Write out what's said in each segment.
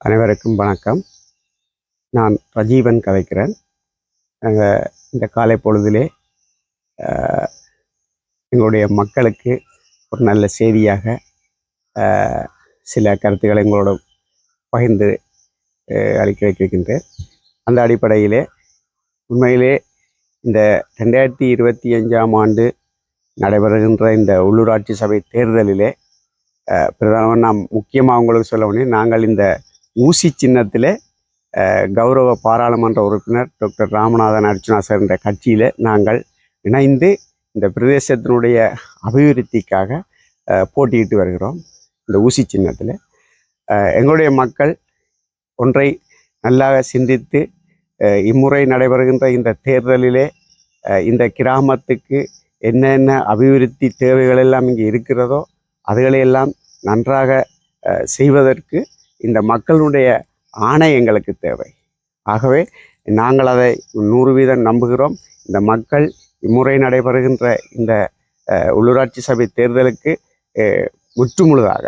அனைவருக்கும் வணக்கம். நான் ரஜீவன் கதைக்கிறேன். நாங்கள் இந்த காலை பொழுதிலே ஆஹ், எங்களுடைய மக்களுக்கு ஒரு நல்ல செய்தியாக சில கருத்துக்களை எங்களோட பகிர்ந்து அளிக்க வைக்கின்றேன். அந்த அடிப்படையிலே உண்மையிலே இந்த ரெண்டாயிரத்தி இருபத்தி அஞ்சாம் ஆண்டு நடைபெறுகின்ற இந்த உள்ளூராட்சி சபை தேர்தலிலே பிரதம நாம் முக்கியமாக அவங்களுக்கு சொல்ல முடியும். நாங்கள் இந்த ஊசி சின்னத்தில் கௌரவ பாராளுமன்ற உறுப்பினர் டாக்டர் ராமநாதன் அர்ச்சுனா சார் என்ற கட்சியில் நாங்கள் இணைந்து இந்த பிரதேசத்தினுடைய அபிவிருத்திக்காக போட்டியிட்டு வருகிறோம் இந்த ஊசி சின்னத்தில். எங்களுடைய மக்கள் ஒன்றை நல்லாக சிந்தித்து இம்முறை நடைபெறுகின்ற இந்த தேர்தலிலே இந்த கிராமத்துக்கு என்னென்ன அபிவிருத்தி தேவைகள் எல்லாம் இங்கே இருக்கிறதோ அதுகளையெல்லாம் நன்றாக செய்வதற்கு இந்த மக்களுடைய ஆணை எங்களுக்கு தேவை. ஆகவே நாங்கள் அதை நூறு வீதம் நம்புகிறோம். இந்த மக்கள் இம்முறை நடைபெறுகின்ற இந்த உள்ளூராட்சி சபை தேர்தலுக்கு முற்றுமுழுதாக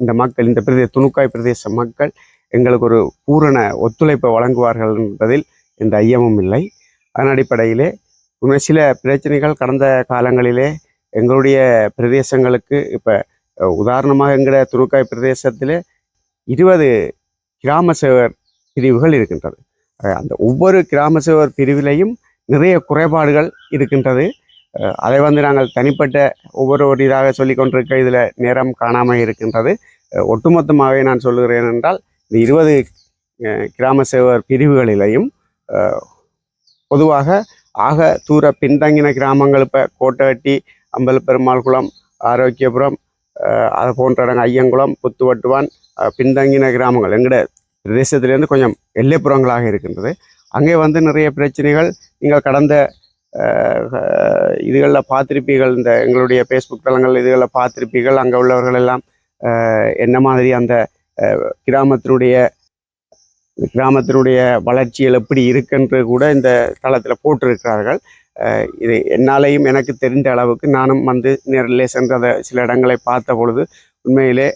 இந்த மக்கள் இந்த பிரதே துணுக்காய் பிரதேச மக்கள் எங்களுக்கு ஒரு பூரண ஒத்துழைப்பை வழங்குவார்கள் என்பதில் எந்த ஐயமும் இல்லை. அதன் அடிப்படையிலே உண்மை சில பிரச்சனைகள் கடந்த காலங்களிலே எங்களுடைய பிரதேசங்களுக்கு இப்போ உதாரணமாக எங்களுடைய துணுக்காய் பிரதேசத்தில் இருபது கிராம சேவர் பிரிவுகள் இருக்கின்றது. அந்த ஒவ்வொரு கிராம சேவர் பிரிவிலையும் நிறைய குறைபாடுகள் இருக்கின்றது. அதை வந்து நாங்கள் தனிப்பட்ட ஒவ்வொரு ஒரு இதாக சொல்லி கொண்டிருக்க இதில் நேரம் காணாமல் இருக்கின்றது. ஒட்டுமொத்தமாகவே நான் சொல்லுகிறேன் என்றால் இந்த இருபது கிராம சேவர் பிரிவுகளிலையும் பொதுவாக ஆக தூர பின்தங்கின கிராமங்கள் இப்போ கோட்டவட்டி அம்பலப்பெருமாள் குளம் ஆரோக்கியபுரம் அது போன்ற இடங்கள் ஐயங்குளம் புத்துவட்டுவான் பின்தங்கின கிராமங்கள் எங்கட பிரதேசத்திலேருந்து கொஞ்சம் எல்லைப்புறங்களாக இருக்கின்றது. அங்கே வந்து நிறைய பிரச்சனைகள். நீங்கள் கடந்த இதுகளில் பார்த்துருப்பீர்கள். இந்த எங்களுடைய ஃபேஸ்புக் தளங்கள் இதுகளில் பார்த்துருப்பீர்கள். அங்கே உள்ளவர்கள் எல்லாம் என்ன மாதிரி அந்த கிராமத்தினுடைய கிராமத்தினுடைய வளர்ச்சிகள் எப்படி இருக்குன்று கூட இந்த தளத்தில் போட்டிருக்கிறார்கள். இது என்னாலேயும் எனக்கு தெரிந்த அளவுக்கு நானும் வந்து நேரில் சென்றதை சில இடங்களை பார்த்த பொழுது உண்மையிலே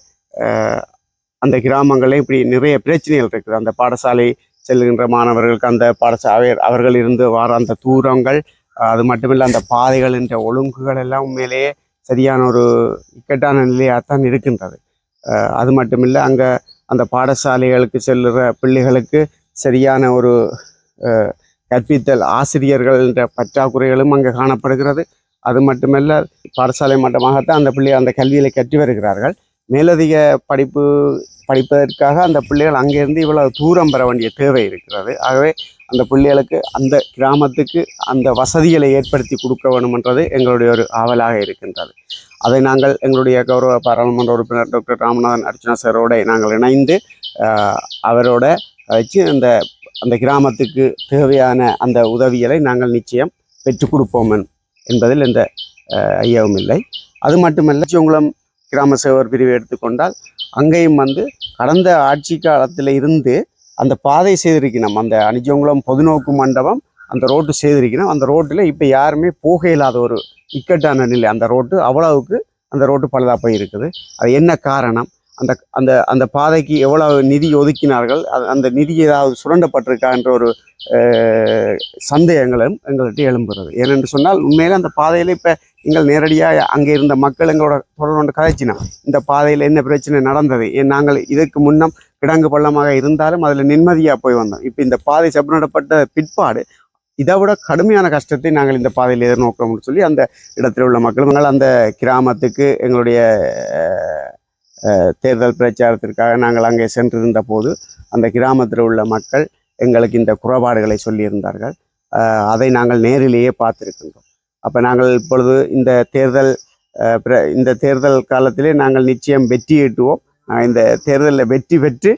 அந்த கிராமங்களில் இப்படி நிறைய பிரச்சனைகள் இருக்குது. அந்த பாடசாலை செல்கின்ற மாணவர்களுக்கு அந்த பாடசாலை அவர்கள் இருந்து வர அந்த தூரங்கள் அது மட்டுமில்லை அந்த பாதைகள் என்ற ஒழுங்குகள் எல்லாம் உண்மையிலேயே சரியான ஒரு இக்கட்டான நிலையாகத்தான் இருக்கின்றது. அது மட்டுமில்லை அங்கே அந்த பாடசாலைகளுக்கு செல்லுற பிள்ளைகளுக்கு சரியான ஒரு கற்பித்தல் ஆசிரியர்கள் என்ற பற்றாக்குறைகளும் அங்கே காணப்படுகிறது. அது மட்டுமல்ல பாடசாலை மட்டமாகத்தான் அந்த பிள்ளை அந்த கல்வியில் கற்று வருகிறார்கள். மேலதிக படிப்பு படிப்பதற்காக அந்த பிள்ளைகள் அங்கேருந்து இவ்வளவு தூரம் பெற வேண்டிய தேவை இருக்கிறது. ஆகவே அந்த பிள்ளைகளுக்கு அந்த கிராமத்துக்கு அந்த வசதிகளை ஏற்படுத்தி கொடுக்க வேண்டுமென்றது எங்களுடைய ஒரு ஆவலாக இருக்கின்றது. அதை நாங்கள் எங்களுடைய கௌரவ பாராளுமன்ற உறுப்பினர் டாக்டர் ராமநாதன் அர்ச்சனா சாரோட நாங்கள் இணைந்து அவரோட வச்சு அந்த அந்த கிராமத்துக்கு தேவையான அந்த உதவிகளை நாங்கள் நிச்சயம் பெற்றுக் கொடுப்போம் என்பதில் எந்த ஐயாவும் இல்லை. அது மட்டுமல்ல சிவங்குளம் கிராம சேவர் பிரிவை எடுத்துக்கொண்டால் அங்கேயும் வந்து கடந்த ஆட்சி காலத்தில் இருந்து அந்த பாதை செய்திருக்கணும் அந்த அணிஜோங்குளம் பொதுநோக்கு மண்டபம் அந்த ரோட்டு செய்திருக்கணும் அந்த ரோட்டில் இப்போ யாருமே போக இல்லாத ஒரு இக்கட்டான நிலை. அந்த ரோட்டு அவ்வளவுக்கு அந்த ரோட்டு பழுதாக போய் இருக்குது அது என்ன காரணம்? அந்த அந்த அந்த பாதைக்கு எவ்வளோ நிதி ஒதுக்கினார்கள் அது அந்த நிதி ஏதாவது சுரண்டப்பட்டிருக்கா என்ற ஒரு சந்தேகங்களும் எங்கள்கிட்ட எழும்புகிறது. ஏனென்று சொன்னால் உண்மையில அந்த பாதையில் இப்போ நீங்கள் நேரடியாக அங்கே இருந்த மக்கள் எங்களோட தொடர்பு கொண்டு கதைச்சினோம் இந்த பாதையில் என்ன பிரச்சனை நடந்தது? ஏன் நாங்கள் இதற்கு முன்னம் கிடங்கு பள்ளமாக இருந்தாலும் அதில் நிம்மதியாக போய் வந்தோம். இப்போ இந்த பாதை செப்பனிடப்பட்ட பிற்பாடு இதை விட கடுமையான கஷ்டத்தை நாங்கள் இந்த பாதையில் எதிர்நோக்கிறோம்னு சொல்லி அந்த இடத்தில் உள்ள மக்கள் நாங்கள் அந்த கிராமத்துக்கு எங்களுடைய தேர்தல் பிரச்சாரத்திற்காக நாங்கள் அங்கே சென்றிருந்த போது அந்த கிராமத்தில் உள்ள மக்கள் எங்களுக்கு இந்த குறைபாடுகளை சொல்லியிருந்தார்கள். அதை நாங்கள் நேரிலேயே பார்த்துருக்கின்றோம். அப்போ நாங்கள் இப்பொழுது இந்த தேர்தல் இந்த தேர்தல் காலத்திலே நாங்கள் நிச்சயம் வெற்றி ஈட்டுவோம் இந்த தேர்தலில் வெற்றி பெற்று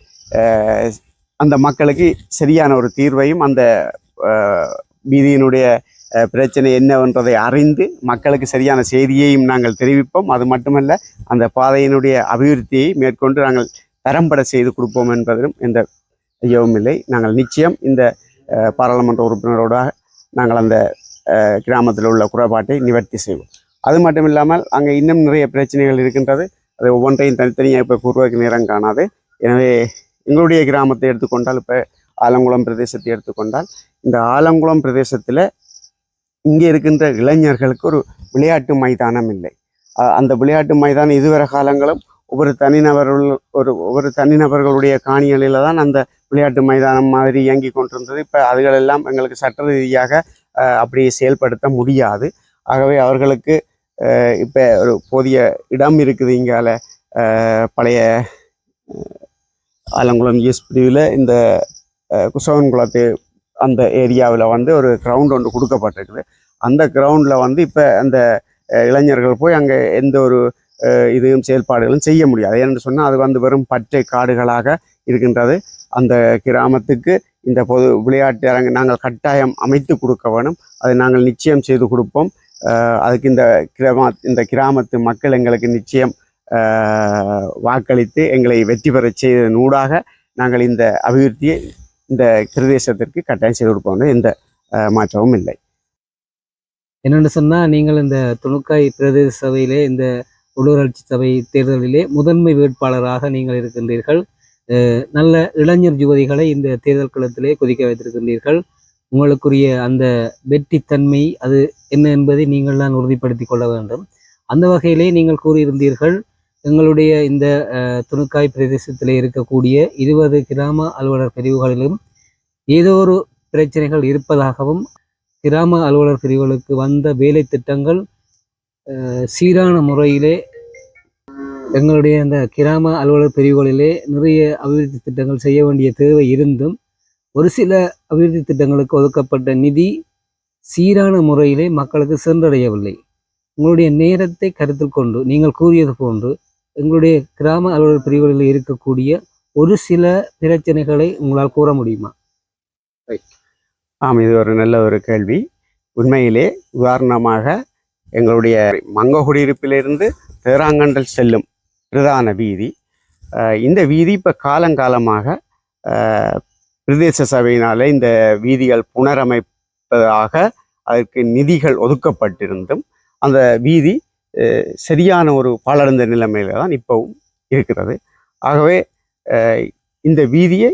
அந்த மக்களுக்கு சரியான ஒரு தீர்வையும் அந்த வீதியினுடைய பிரச்சனை என்னவென்றதை அறிந்து மக்களுக்கு சரியான செய்தியையும் நாங்கள் தெரிவிப்போம். அது மட்டுமல்ல அந்த பாதையினுடைய அபிவிருத்தியை மேற்கொண்டு நாங்கள் தரம்பட செய்து கொடுப்போம் என்பதிலும் எந்த ஐயவும் இல்லை. நாங்கள் நிச்சயம் இந்த பாராளுமன்ற உறுப்பினரோட நாங்கள் அந்த கிராமத்தில் உள்ள குறைபாட்டை நிவர்த்தி செய்வோம். அது மட்டும் இல்லாமல் அங்கே இன்னும் நிறைய பிரச்சனைகள் இருக்கின்றது. அது ஒவ்வொன்றையும் தனித்தனியாக இப்போ கூறுவதற்கு நேரம் காணாது. எனவே எங்களுடைய கிராமத்தை எடுத்துக்கொண்டால் இப்போ ஆலங்குளம் பிரதேசத்தை எடுத்துக்கொண்டால் இந்த ஆலங்குளம் பிரதேசத்தில் இங்கே இருக்கின்ற இளைஞர்களுக்கு ஒரு விளையாட்டு மைதானம் இல்லை. அந்த விளையாட்டு மைதானம் இதுவரை காலங்களும் ஒவ்வொரு தனிநபர்கள் ஒரு ஒவ்வொரு தனிநபர்களுடைய காணிகளில் தான் அந்த விளையாட்டு மைதானம் மாதிரி இயங்கி கொண்டிருந்தது. இப்போ அதுகளெல்லாம் எங்களுக்கு சட்ட ரீதியாக அப்படி செயல்படுத்த முடியாது. ஆகவே அவர்களுக்கு இப்போ ஒரு போதிய இடம் இருக்குது இங்கால பழைய ஆலங்குளம் ஈஸ் பிரிவில் இந்த அஹ், குசவன்குளத்து அந்த ஏரியாவில் வந்து ஒரு கிரவுண்ட் ஒன்று கொடுக்கப்பட்டிருக்குது. அந்த கிரவுண்டில் வந்து இப்போ அந்த இளைஞர்கள் போய் அங்கே எந்த ஒரு இதுவும் செயல்பாடுகளும் செய்ய முடியாது. ஏன்னு சொன்னால் அது வந்து வெறும் பச்சை காடுகளாக இருக்கின்றது. அந்த கிராமத்துக்கு இந்த பொது விளையாட்டு அரங்கு நாங்கள் கட்டாயம் அமைத்து கொடுக்க வேணும். அதை நாங்கள் நிச்சயம் செய்து கொடுப்போம். அதுக்கு இந்த கிராம இந்த கிராமத்து மக்கள் எங்களுக்கு நிச்சயம் வாக்களித்து எங்களை வெற்றி பெறச் செய்ததன் ஊடாக நாங்கள் இந்த அபிவிருத்தியை இந்த பிரதேசத்திற்கு கட்டாயம் செய்து கொடுப்பாங்க எந்த அஹ், மாற்றமும் இல்லை. என்னென்னு சொன்னால் நீங்கள் இந்த துணுக்காய் பிரதேச சபையிலே இந்த உள்ளூராட்சி சபை தேர்தலிலே முதன்மை வேட்பாளராக நீங்கள் இருக்கின்றீர்கள். அஹ் நல்ல இளைஞர் யுவதிகளை இந்த தேர்தல் களத்திலே கொதிக்க வைத்திருக்கின்றீர்கள். உங்களுக்குரிய அந்த வெற்றித்தன்மை அது என்ன என்பதை நீங்கள் தான் உறுதிப்படுத்தி கொள்ள வேண்டும். அந்த வகையிலே நீங்கள் கூறியிருந்தீர்கள் எங்களுடைய இந்த துணுக்காய் பிரதேசத்தில் இருக்கக்கூடிய இருபது கிராம அலுவலர் பிரிவுகளிலும் ஏதோ ஒரு பிரச்சனைகள் இருப்பதாகவும் கிராம அலுவலர் பிரிவுகளுக்கு வந்த வேலை திட்டங்கள் சீரான முறையிலே எங்களுடைய இந்த கிராம அலுவலர் பிரிவுகளிலே நிறைய அபிவிருத்தி திட்டங்கள் செய்ய வேண்டிய தேவை இருந்தும் ஒரு சில அபிவிருத்தி திட்டங்களுக்கு ஒதுக்கப்பட்ட நிதி சீரான முறையிலே மக்களுக்கு சென்றடையவில்லை. உங்களுடைய நேரத்தை கருத்தில் கொண்டு நீங்கள் கூறியது போன்று எங்களுடைய கிராம அலுவலர் பிரிவுகளில் இருக்கக்கூடிய ஒரு சில பிரச்சனைகளை உங்களால் கூற முடியுமா? ஆம் இது ஒரு நல்ல ஒரு கேள்வி. உண்மையிலே உதாரணமாக எங்களுடைய மங்ககுடியிருப்பிலிருந்து தேராங்கண்டல் செல்லும் பிரதான வீதி இந்த வீதி இப்போ காலங்காலமாக பிரதேச சபையினால் இந்த வீதிகள் புனரமைப்பதாக அதற்கு நிதிகள் ஒதுக்கப்பட்டிருந்தும் அந்த வீதி சரியான ஒரு பாழடைந்த நிலைமையில தான் இப்போவும் இருக்கிறது. ஆகவே இந்த வீதியை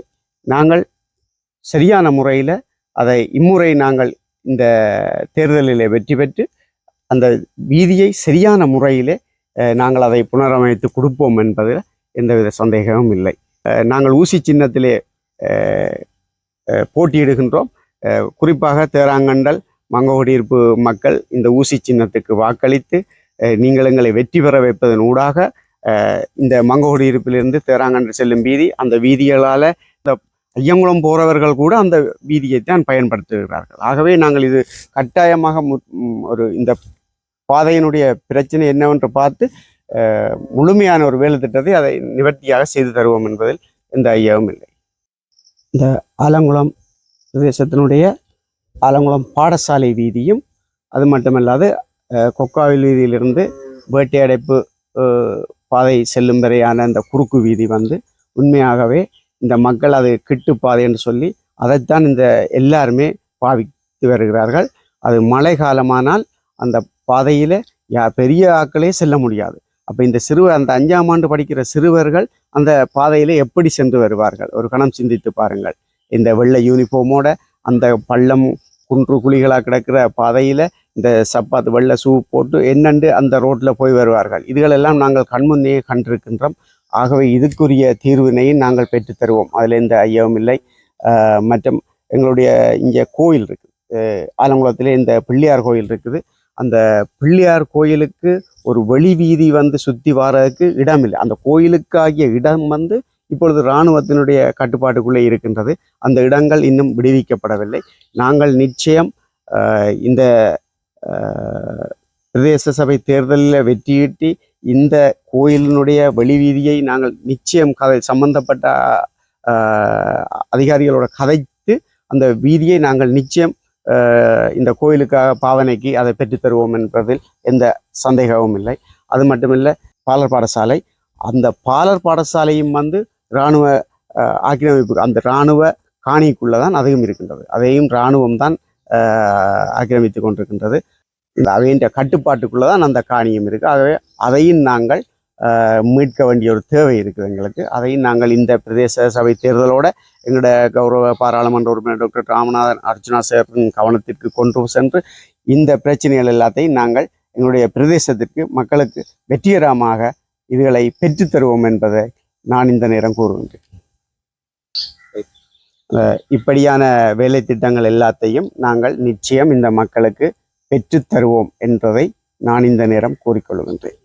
நாங்கள் சரியான முறையில் அதை இம்முறை நாங்கள் இந்த தேர்தலில் வெற்றி பெற்று அந்த வீதியை சரியான முறையிலே நாங்கள் அதை புனரமைத்து கொடுப்போம் என்பதில் எந்தவித சந்தேகமும் இல்லை. நாங்கள் ஊசி சின்னத்திலே போட்டியிடுகின்றோம். குறிப்பாக தேராங்கண்டல் மங்ககுடியிருப்பு மக்கள் இந்த ஊசி சின்னத்துக்கு வாக்களித்து நீங்கள் எங்களை வெற்றி பெற வைப்பதன் ஊடாக அஹ், இந்த மங்ககுடியிருப்பிலிருந்து தேராங்கன்று செல்லும் வீதி அந்த வீதிகளால் இந்த ஐயங்குளம் போகிறவர்கள் கூட அந்த வீதியை தான் பயன்படுத்துகிறார்கள். ஆகவே நாங்கள் இது கட்டாயமாக ஒரு இந்த பாதையினுடைய பிரச்சனை என்னவென்று பார்த்து முழுமையான ஒரு வேலை திட்டத்தை அதை நிவர்த்தியாக செய்து தருவோம் என்பதில் எந்த ஐயாவும் இல்லை. இந்த ஆலங்குளம் பிரதேசத்தினுடைய ஆலங்குளம் பாடசாலை வீதியும் அது மட்டுமல்லாது கொக்காவில் வீதியிலிருந்து வேட்டையடைப்பு பாதை செல்லும் வரையான அந்த குறுக்கு வீதி வந்து உண்மையாகவே இந்த மக்கள் அது கிட்டு பாதைன்னு என்று சொல்லி அதைத்தான் இந்த எல்லாருமே பாவித்து வருகிறார்கள். அது மழை காலமானால் அந்த பாதையில் யா பெரிய ஆட்களே செல்ல முடியாது. அப்போ இந்த சிறுவர் அந்த அஞ்சாம் ஆண்டு படிக்கிற சிறுவர்கள் அந்த பாதையில் எப்படி சென்று வருவார்கள்? ஒரு கணம் சிந்தித்து பாருங்கள். இந்த வெள்ளை யூனிஃபார்மோட அந்த பள்ளம் குன்று குழிகளாக கிடக்கிற பாதையில் இந்த சப்பாத்து வெள்ளை சூ போட்டு என்னண்டு அந்த ரோட்டில் போய் வருவார்கள். இதுகளெல்லாம் நாங்கள் கண்முன்னே கண்டிருக்கின்றோம். ஆகவே இதுக்குரிய தீர்வினையும் நாங்கள் பெற்றுத்தருவோம் அதில் எந்த ஐயமும் இல்லை. மற்றும் எங்களுடைய இங்கே கோயில் இருக்குது அஹ் ஆலங்குளத்திலே இந்த பிள்ளையார் கோயில் இருக்குது. அந்த பிள்ளையார் கோயிலுக்கு ஒரு வெளி வீதி வந்து சுற்றி வர்றதுக்கு இடம் இல்லை அந்த கோயிலுக்காகிய இடம் வந்து இப்பொழுது இராணுவத்தினுடைய கட்டுப்பாட்டுக்குள்ளே இருக்கின்றது. அந்த இடங்கள் இன்னும் விடுவிக்கப்படவில்லை. நாங்கள் நிச்சயம் இந்த பிரதேச சபை தேர்தலில் வெற்றியீட்டி இந்த கோயிலினுடைய வெளிவீதியை நாங்கள் நிச்சயம் கதை சம்பந்தப்பட்ட அதிகாரிகளோட கதைத்து அந்த வீதியை நாங்கள் நிச்சயம் இந்த கோயிலுக்காக பாவனைக்கு அதை பெற்றுத்தருவோம் என்பதில் எந்த சந்தேகமும் இல்லை. அது மட்டுமில்லை பாலர் பாடசாலை அந்த பாலர் பாடசாலையும் வந்து இராணுவ ஆக்கிரமிப்பு அந்த இராணுவ காணிக்குள்ளே தான் அதிகம் இருக்கின்றது. அதையும் இராணுவம் தான் ஆக்கிரமித்து கொண்டிருக்கின்றது. இந்த அவையின் கட்டுப்பாட்டுக்குள்ளே தான் அந்த காணியம் இருக்குது ஆகவே அதையும் நாங்கள் மீட்க வேண்டிய ஒரு தேவை இருக்குது எங்களுக்கு. அதையும் நாங்கள் இந்த பிரதேச சபை தேர்தலோட எங்களோட கௌரவ பாராளுமன்ற உறுப்பினர் டாக்டர் ராமநாதன் அர்ச்சனா சேரின் கவனத்திற்கு கொண்டு சென்று இந்த பிரச்சனைகள் எல்லாத்தையும் நாங்கள் எங்களுடைய பிரதேசத்திற்கு மக்களுக்கு வெற்றிகரமாக இதுகளை பெற்றுத் தருவோம் என்பதை நான் இந்த நேரம் கூறுகின்றேன். இப்படியான வேலை திட்டங்கள் எல்லாத்தையும் நாங்கள் நிச்சயம் இந்த மக்களுக்கு பெற்றுத் தருவோம் என்பதை நான் இந்த நேரம் கூறிக்கொள்கின்றேன்.